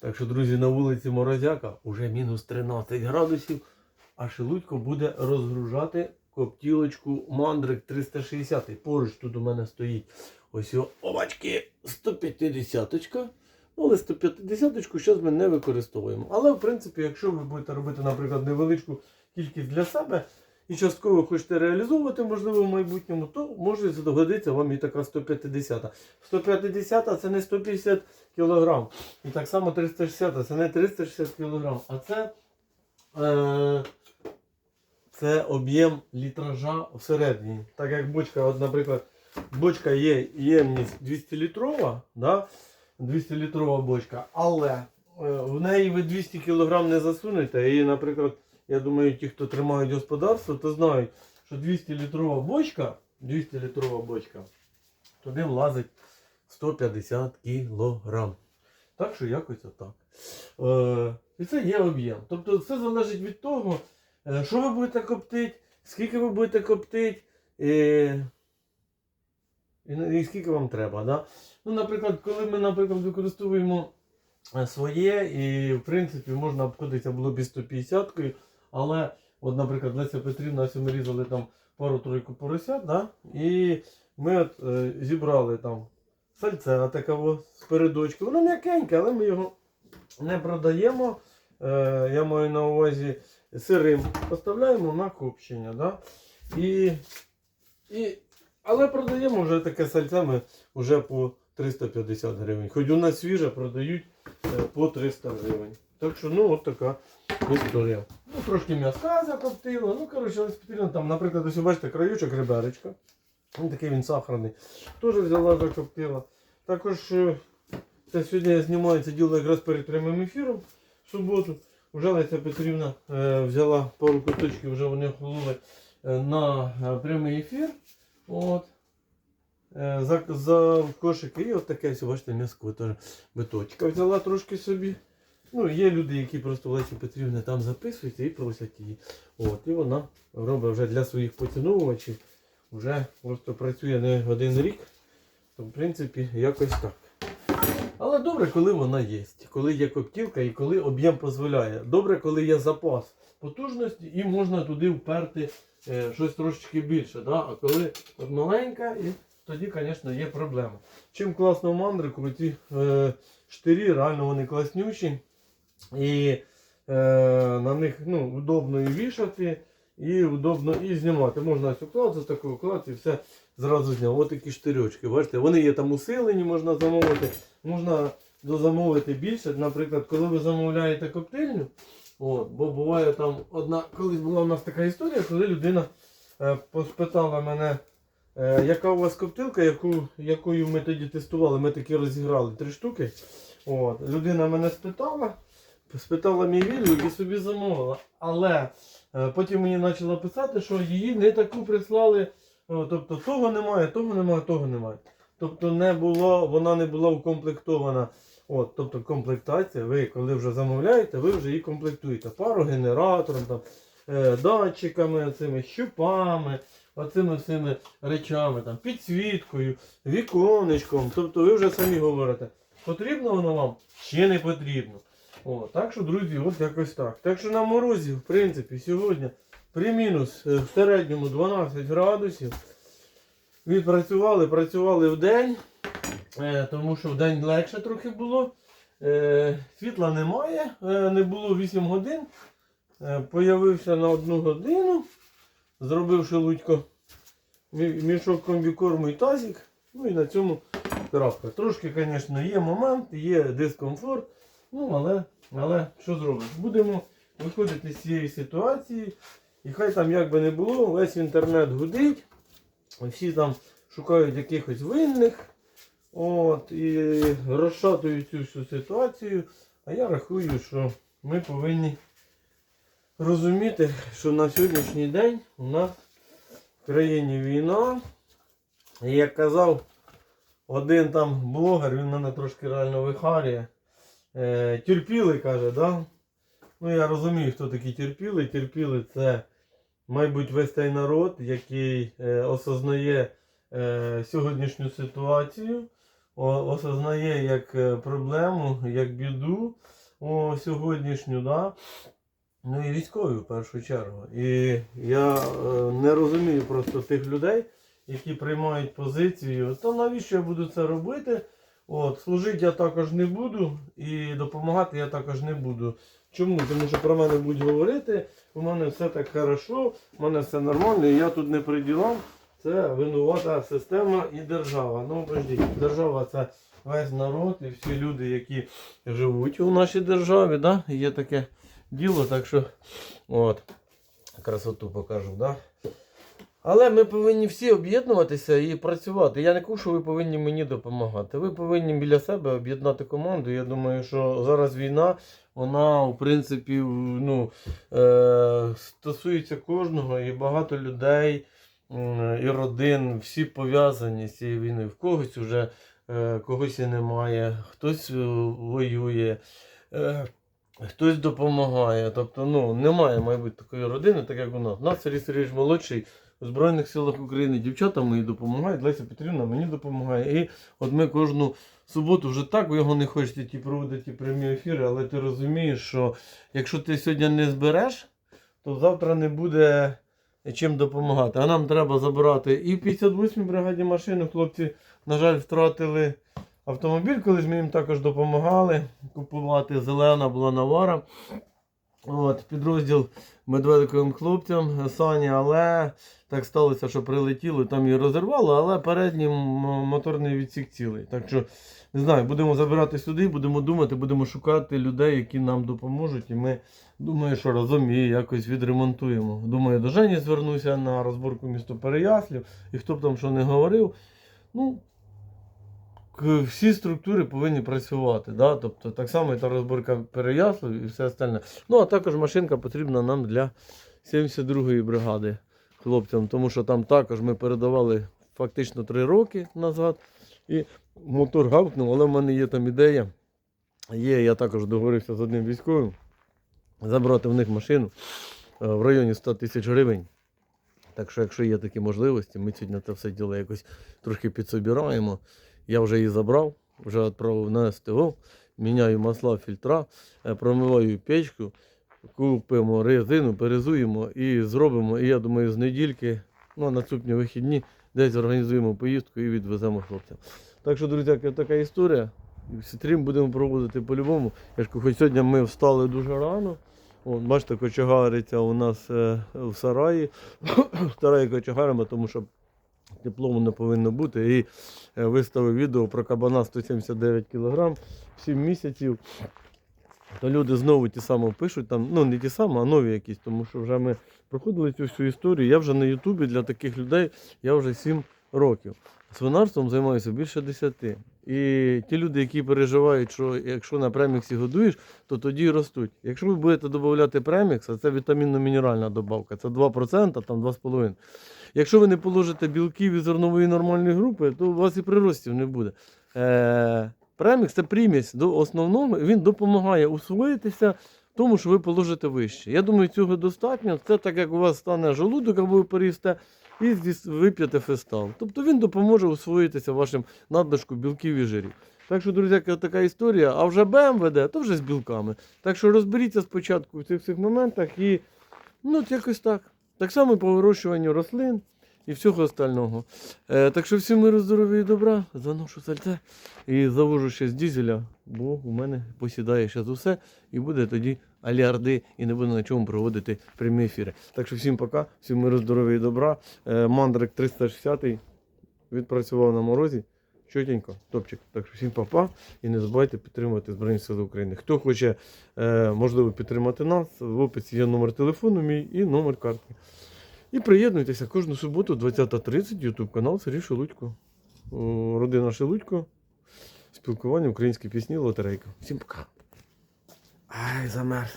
Так що, друзі, на вулиці Морозяка уже мінус 13 градусів, а Шелудько буде розгружати коптілочку Мандрик 360. Поруч тут у мене стоїть ось його обачки 150-очка. Ну, але 150-очку зараз ми не використовуємо. Але, в принципі, якщо ви будете робити, наприклад, невеличку кількість для себе і частково хочете реалізовувати, можливо, в майбутньому, то може знадобиться вам і така 150. 150 це не 150 кг. І так само 360 це не 360 кг, а це, е, це об'єм літража всередині. Так як бочка, от, наприклад, бочка є ємність 200 літрова, да? 200 літрова бочка, але е, в неї ви 200 кг не засунете. І, наприклад, я думаю, ті, хто тримають господарство, то знають, що 200 літрова бочка, 200 літрова бочка, туди влазить 150 кг. Так що якось отак. Е, і це є об'єм. Тобто все залежить від того, е, що ви будете коптити, скільки ви будете коптити. Е, і, скільки вам треба. Да? Ну, наприклад, коли ми, наприклад, використовуємо е, своє, і в принципі можна обходитися було б 150 кою але, от, наприклад, Леся Петрівна, ось різали там пару-тройку поросят, да? і ми от, е, зібрали там сальце такого з передочки. Воно м'якеньке, але ми його не продаємо. Е, я маю на увазі сирим. Поставляємо на копчення. Да? І, і, але продаємо вже таке сальце ми вже по 350 гривень. Хоч у нас свіже продають е, по 300 гривень. Так що, ну, от така історія. Ну, трошки м'яска закоптила. Ну, коротше, Петрівна, там, наприклад, ось бачите, краючок реберечка. Він такий він сахарний. Теж взяла, закоптила. Також е, це сьогодні я знімаю це діло якраз перед прямим ефіром в суботу. Вже Леся Петрівна е, взяла пару куточків, вже вони охололи е, на е, прямий ефір. От. Е, за, за кошики. І от таке, ось, бачите, м'яско теж биточка взяла трошки собі. Ну, є люди, які просто Лесі Петрівни там записуються і просять її. От, і вона робить вже для своїх поціновувачів. Вже просто працює не один рік. То, в принципі, якось так. Але добре, коли вона є. Коли є коптілка і коли об'єм дозволяє. Добре, коли є запас потужності і можна туди вперти е, щось трошечки більше. Да? А коли от маленька, і тоді, звісно, є проблема. Чим класно мандрику, ці е, штирі, реально вони класнючі. І е, на них ну, удобно і вішати, і удобно і знімати. Можна ось уклад, такий уклад і все зразу зняв. Ось такі штирьочки. Бачите, вони є там усилені, можна замовити. Можна дозамовити більше. Наприклад, коли ви замовляєте коктейльню, от, бо буває там одна, колись була у нас така історія, коли людина е, поспитала мене. Е, яка у вас коптилка, яку, якою ми тоді тестували, ми таки розіграли три штуки. От. Людина мене спитала, спитала мій відгук і собі замовила. Але е, потім мені почала писати, що її не таку прислали. О, тобто того немає, того немає, того немає. Тобто не було, вона не була укомплектована. От, тобто комплектація, ви коли вже замовляєте, ви вже її комплектуєте. Парогенератором, там, е, датчиками, цими щупами, оцими всіми речами, там, підсвіткою, віконечком. Тобто ви вже самі говорите, потрібно воно вам чи не потрібно. О, так що, друзі, от якось так. Так що на морозі, в принципі, сьогодні при мінус е, в середньому 12 градусів. Відпрацювали, працювали в день, е, тому що в день легше трохи було. Е, світла немає, не було 8 годин. Появився на одну годину, зробив шелудько мі- мішок комбікорму і тазик. Ну і на цьому крапка. Трошки, звісно, є момент, є дискомфорт. Ну, але, але що зробиш? Будемо виходити з цієї ситуації. І хай там як би не було, весь інтернет гудить. Всі там шукають якихось винних. От, і розшатують цю всю ситуацію. А я рахую, що ми повинні розуміти, що на сьогоднішній день у нас в країні війна. І як казав один там блогер, він мене трошки реально вихарює. Е, терпіли, каже, да? Ну я розумію, хто такі терпіли. Терпіли це, мабуть, весь той народ, який е, осознає е, сьогоднішню ситуацію. о- осознає як е, проблему, як біду о, сьогоднішню, да? ну і військові в першу чергу. І я е, не розумію просто тих людей, які приймають позицію, то навіщо я буду це робити? От, служити я також не буду і допомагати я також не буду. Чому? Тому що про мене будуть говорити, у мене все так хорошо, у мене все нормально, і я тут не при ділам. Це винувата система і держава. Ну, подождіть, держава це весь народ і всі люди, які живуть у нашій державі, да? є таке діло, так що от, красоту покажу. Да? Але ми повинні всі об'єднуватися і працювати. Я не кажу, що ви повинні мені допомагати. Ви повинні біля себе об'єднати команду. Я думаю, що зараз війна, вона, в принципі, ну, е, стосується кожного і багато людей і родин, всі пов'язані з цією війною. В когось вже е, когось і немає, хтось е, воює. Е, Хтось допомагає, тобто ну, немає, мабуть, такої родини, так як у нас. У нас Сергій Сергійович молодший у Збройних силах України дівчата мої допомагають, Леся Петрівна мені допомагає. І от ми кожну суботу вже так, ви його не хочете ті проводити прямі ефіри, але ти розумієш, що якщо ти сьогодні не збереш, то завтра не буде чим допомагати. А нам треба забирати і в 58-й бригаді машину. Хлопці, на жаль, втратили автомобіль, колись ми їм також допомагали купувати. Зелена була навара. От, підрозділ медведиковим хлопцям Сані, але так сталося, що прилетіло, там її розірвало, але передній моторний відсік цілий. Так що, не знаю, будемо забирати сюди, будемо думати, будемо шукати людей, які нам допоможуть. І ми думаю, що разом її якось відремонтуємо. Думаю, до Жені звернуся на розборку місто Переяслів, і хто б там що не говорив. Ну, всі структури повинні працювати. Да? Тобто так само і та розборка Переяслів і все остальне. Ну, а також машинка потрібна нам для 72-ї бригади хлопцям, тому що там також ми передавали фактично 3 роки назад. І мотор гавкнув, але в мене є там ідея. Є, я також договорився з одним військовим забрати в них машину е, в районі 100 тисяч гривень. Так що, якщо є такі можливості, ми сьогодні це все діло якось трошки підсобираємо. Я вже її забрав, вже відправив на СТО, міняю масла, фільтра, е, промиваю печку, купимо резину, перезуємо і зробимо. І я думаю, з недільки, ну, на наступні вихідні, десь організуємо поїздку і відвеземо хлопцям. Так що, друзі, така історія. Стрім будемо проводити по-любому. Я ж хоч сьогодні ми встали дуже рано. О, бачите, кочегариться у нас е, в сараї. в сараї кочегаримо, тому що тепло воно повинно бути. І е, виставив відео про кабана 179 кг 7 місяців. То люди знову ті самі пишуть, там, ну не ті самі, а нові якісь, тому що вже ми проходили цю всю історію. Я вже на Ютубі для таких людей я вже 7 років. Свинарством займаюся більше 10. І ті люди, які переживають, що якщо на преміксі годуєш, то тоді ростуть. Якщо ви будете додавати премікс, а це вітамінно-мінеральна добавка, це 2%, там 2,5%. Якщо ви не положите білків і зернової нормальної групи, то у вас і приростів не буде. Е, премікс це примість до основного, він допомагає усвоїтися тому, що ви положите вище. Я думаю, цього достатньо. Це так, як у вас стане желудок, або ви переїсте, і вип'єте фестал. Тобто він допоможе усвоїтися вашим надлишку білків і жирів. Так що, друзі, така історія. А вже БМВД, то вже з білками. Так що розберіться спочатку в цих всіх моментах і ну, якось так. Так само по вирощуванню рослин і всього остального. Е, так що всім миру, здоров'я і добра, заношу сальце і завожу ще з дізеля, бо у мене посідає зараз усе і буде тоді аліарди і не буде на чому проводити прямі ефіри. Так що всім пока, всім миру, здоров'я і добра. Е, Мандрик 360 відпрацював на морозі. Чотенько, топчик. Так що всім папа і не забувайте підтримувати Збройні Сили України. Хто хоче, е, можливо, підтримати нас, в описі є номер телефону мій і номер картки. І приєднуйтеся кожну суботу, 20.30, YouTube канал Сергій Шелудько. Родина Шелудько. Спілкування, українські пісні, лотерейка. Всім пока. Ай, замерз.